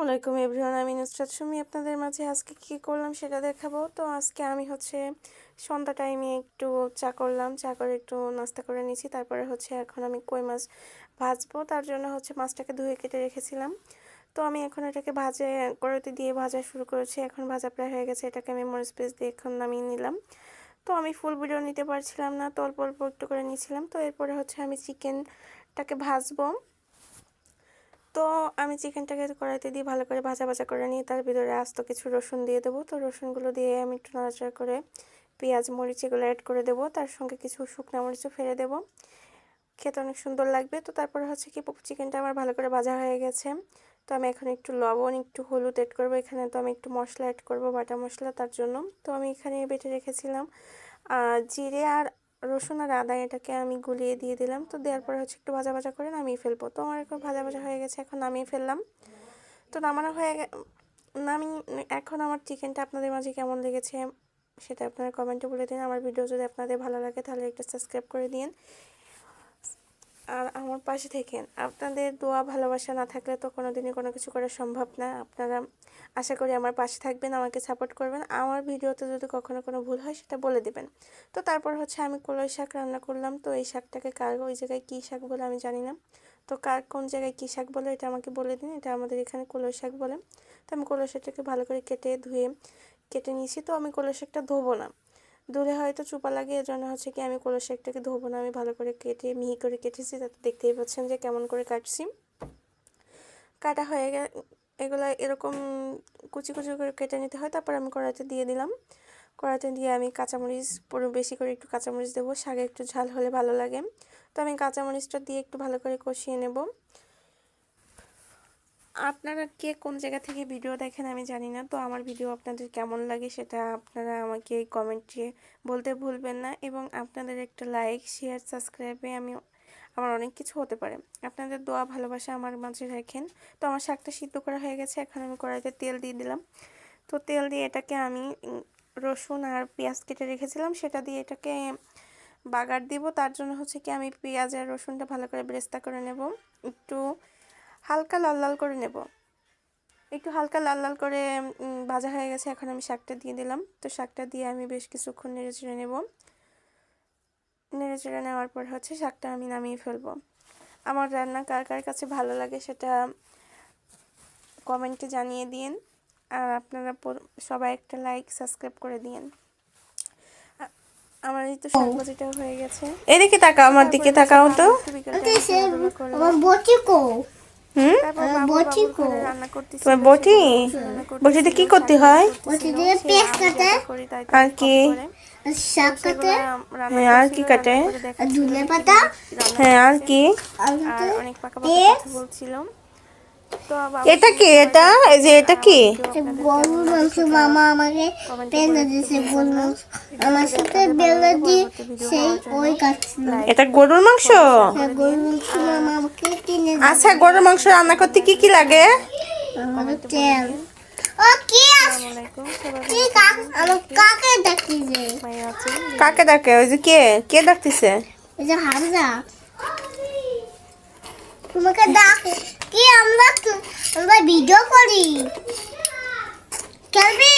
আসসালামু আলাইকুম এভরিওয়ান, আমি নুসরাত সুমি। আপনাদের মাঝে আজকে কী করলাম সেটা দেখাবো। তো আজকে আমি হচ্ছে সন্ধ্যা টাইমে একটু চা করলাম। চা করে একটু নাস্তা করে নিয়েছি। তারপরে হচ্ছে এখন আমি কই মাছ ভাজবো। তার জন্য হচ্ছে মাছটাকে ধুয়ে কেটে রেখেছিলাম। তো আমি এখন এটাকে ভাজে, কড়াইতে দিয়ে ভাজা শুরু করেছি। এখন ভাজা প্রায় হয়ে গেছে। এটাকে আমি মরিচ পেস্ট দিয়ে এখন নামিয়ে নিলাম। তো আমি ফুল ভিডিও নিতে পারছিলাম না। তো অল্প অল্প একটু করে নিয়েছিলাম। তো এরপরে হচ্ছে আমি চিকেনটাকে ভাজবো। তো আমি চিকেনটাকে কড়াইতে দিয়ে ভালো করে ভাজা ভাজা করে নিয়ে তার ভিতরে আস্ত কিছু রসুন দিয়ে দেবো। তো রসুনগুলো দিয়ে আমি একটু নাড়াচাড়া করে পেঁয়াজ, মরিচ এগুলো অ্যাড করে দেবো। তার সঙ্গে কিছু শুকনো মরিচও ফেলে দেবো। খেতে অনেক সুন্দর লাগবে। তো তারপরে হচ্ছে কি চিকেনটা আমার ভালো করে ভাজা হয়ে গেছে। তো আমি এখন একটু লবণ, একটু হলুদ অ্যাড করব। এখানে তো আমি একটু মশলা অ্যাড করব, বাটা মশলা তার জন্য। তো আমি এখানে বেটে রেখেছিলাম জিরে আর রসুন আর আদা এটাকে আমি গুলিয়ে দিয়ে দিলাম। তো দেওয়ার পরে হচ্ছে একটু ভাজা ভাজা করে নামিয়ে ফেলব। তো আমার এখন ভাজা ভাজা হয়ে গেছে, এখন নামিয়ে ফেললাম। তো নামানো হয়ে নামি, এখন আমার চিকেনটা আপনাদের মাঝে কেমন লেগেছে সেটা আপনারা কমেন্টে বলে দিন। আমার ভিডিও যদি আপনাদের ভালো লাগে তাহলে একটা সাবস্ক্রাইব করে দিন। আর আমার পাশে থেকেন। আপনাদের দোয়া, ভালোবাসা না থাকলে তো কোনো দিনই কোনো কিছু করা সম্ভব না। আপনারা আশা করি আমার পাশে থাকবেন, আমাকে সাপোর্ট করবেন। আমার ভিডিওতে যদি কখনো কোনো ভুল হয় সেটা বলে দেবেন। তো তারপর হচ্ছে আমি কলই শাক রান্না করলাম। তো এই শাকটাকে কার, ওই জায়গায় কী শাক বলে আমি জানি না। তো কার, কোন জায়গায় কী শাক বলে এটা আমাকে বলে দিন। এটা আমাদের এখানে কলই শাক বলে। তো আমি কলই শাকটাকে ভালো করে কেটে ধুয়ে, কেটে নিয়েছি। তো আমি কলই শাকটা ধোবো না। দূরে হয়তো চুপা লাগে এর জন্য হচ্ছে কি আমি কলস শাকটাকে ধোবো না, আমি ভালো করে কেটে, মিহি করে কেটেছি, তাতে দেখতেই পাচ্ছেন যে কেমন করে কাটছি। কাটা হয়ে গে, এগুলো এরকম কুচি কুচি করে কেটে নিতে হয়, তারপর আমি কড়াইতে দিয়ে দিলাম। কড়াইতে দিয়ে আমি কাঁচামরিচ, পুরো বেশি করে একটু কাঁচামরিচ দেবো, শাকে একটু ঝাল হলে ভালো লাগে। তো আমি কাঁচামরিচটা দিয়ে একটু ভালো করে কষিয়ে নেব। আপনারা কে কোন জায়গা থেকে ভিডিও দেখেন আমি জানি না। তো আমার ভিডিও আপনাদের কেমন লাগে সেটা আপনারা আমাকে কমেন্টে বলতে ভুলবেন না। এবং আপনাদের একটা লাইক শেয়ার সাবস্ক্রাইবে আমি, আমার অনেক কিছু হতে পারে। আপনাদের দোয়া, ভালোবাসা আমার মাঝে রাখেন। তো আমার শাকটা সিদ্ধ করা হয়ে গেছে। এখন আমি কড়াইতে তেল দিয়ে দিলাম। তো তেল দিয়ে এটাকে আমি রসুন আর পেঁয়াজ কেটে রেখেছিলাম। সেটা দিয়ে এটাকে বাগার দিব। তার জন্য হচ্ছে কি আমি পেঁয়াজ আর রসুনটা ভালো করে ব্রেস্তা করে নেব। একটু হালকা লাল লাল করে নেব। একটু হালকা লাল লাল করে ভাজা হয়ে গেছে এখন আমি শাকটা দিয়ে দিলাম। তো শাকটা দিয়ে আমি বেশ কিছুক্ষণ নেড়ে চেড়ে নেব। নেড়ে চেড়ে নেওয়ার পর হচ্ছে শাকটা আমি নামিয়ে ফেলব। আমার রান্না কার কার কাছে ভালো লাগে সেটা কমেন্টে জানিয়ে দিন। আর আপনারা সবাই একটা লাইক সাবস্ক্রাইব করে দিন। আমার এই তো শাক হয়ে গেছে। এদিকে তাকাও আমার দিকে তাকাও তো। আমার বটি কো। হুম? বটি কো তোমার বটি? বটিতে কি করতে হয়? বটি দিয়ে পেঁয়াজ কাটে? আর কি? শাক কাটে? হ্যাঁ আর কি কাটে? আর ধনে পাতা? হ্যাঁ আর কি? আর আর অনেক পাকা পাকা কথা বলছিলাম। তো এটা কি? এটা? এই যে এটা কি? গরুর মাংস মামা আমাকে দিয়েছে গরুর মাংস। আমার সাথে বেলে দিয়ে সেই ওই কাটছিল এটা গরুর মাংস? গরুর মাংস মামা আমাকে কিনে আচ্ছা গরুর মাংস রান্না করতে কি কি লাগে? তেল। ও কি কি কাক আমার কাকে ডাকি যে কাকে ডাকে? ওই যে কে? কে ডাকতেছে? এই যে হামজা। তোমাকে ডাক কি আমরা আমরা ভিডিও করি। খেলবি?